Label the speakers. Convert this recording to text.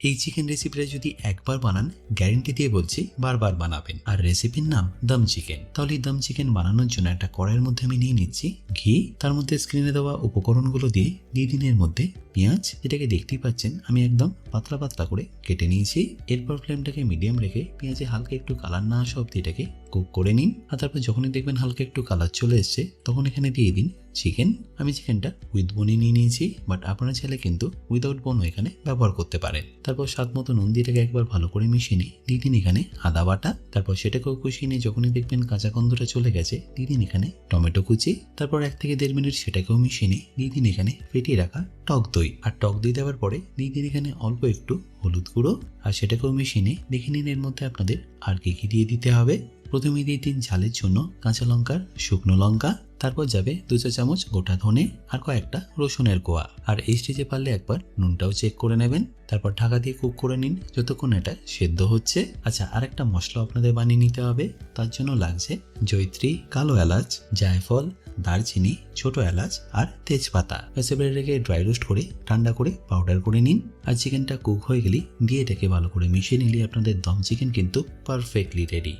Speaker 1: এই চিকেন রেসিপিটা যদি একবার বানান গ্যারেন্টি দিয়ে বলছি বারবার বানাবেন। আর রেসিপির নাম দম চিকেন তাহলে দম চিকেন বানানোর জন্য একটা কড়াইয়ের মধ্যে আমি নিয়ে নিচ্ছি ঘি। তার মধ্যে স্ক্রিনে দেওয়া উপকরণগুলো দিয়ে দিয়ে দিনের মধ্যে পেঁয়াজ, যেটাকে দেখতেই পাচ্ছেন, আমি একদম পাতলা পাতলা করে কেটে নিয়েছি। এরপর ফ্লেমটাকে মিডিয়াম রেখে পেঁয়াজে হালকা একটু কালার না আসা অব্দি এটাকে কুক করে নিন। আর তারপর যখনই দেখবেন হালকা একটু কালার চলে এসছে, তখন এখানে দিয়ে দিন চিকেন আমি চিকেনটা উইথ বোনে নিয়ে নিয়েছি বাট আপনারা চাইলে কিন্তু উইদাউট বোনও এখানে ব্যবহার করতে পারেন তারপর স্বাদ মতো নুন দিয়ে এটাকে একবার ভালো করে মিশিয়ে নিই। দিয়ে দিন এখানে আদা বাটা, তারপর সেটাকেও কষিয়ে নিয়ে যখনই দেখবেন কাঁচা গন্ধটা চলে গেছে দিয়ে দিন এখানে টমেটো কুচি, তারপর এক থেকে দেড় মিনিট সেটাকেও মিশিয়ে নিই। দিয়ে দিন এখানে ফেটিয়ে রাখা টক দই, আর টক দই দেওয়ার পরে দিয়ে দিন এখানে অল্প একটু হলুদ গুঁড়ো, আর সেটাকেও মিশিয়ে নিয়ে দেখে নিন এর মধ্যে আপনাদের আর কি কি দিয়ে দিতে হবে। প্রথমে দিয়ে দিন ঝালের জন্য কাঁচা লঙ্কার শুকনো লঙ্কা তারপর যাবে দু চা চামচ গোটা ধনে আর কয়েকটা রসুনের কোয়া। আর এই স্টেজে পারলে একবার নুনটাও চেক করে নেবেন। তারপর ঢাকা দিয়ে কুক করে নিন। যতক্ষণ এটা সেদ্ধ হচ্ছে। আচ্ছা আর একটা মশলা আপনাদের বানিয়ে নিতে হবে। তার জন্য লাগছে জৈত্রী কালো এলাচ, জায়ফল, দারচিনি, ছোট এলাচ আর তেজপাতা। এসেবারে রেখে ড্রাই রোস্ট করে, ঠান্ডা করে পাউডার করে নিন। আর চিকেনটা কুক হয়ে গেলে দিয়ে এটাকে ভালো করে মিশিয়ে নিলে আপনাদের দম চিকেন কিন্তু পারফেক্টলি রেডি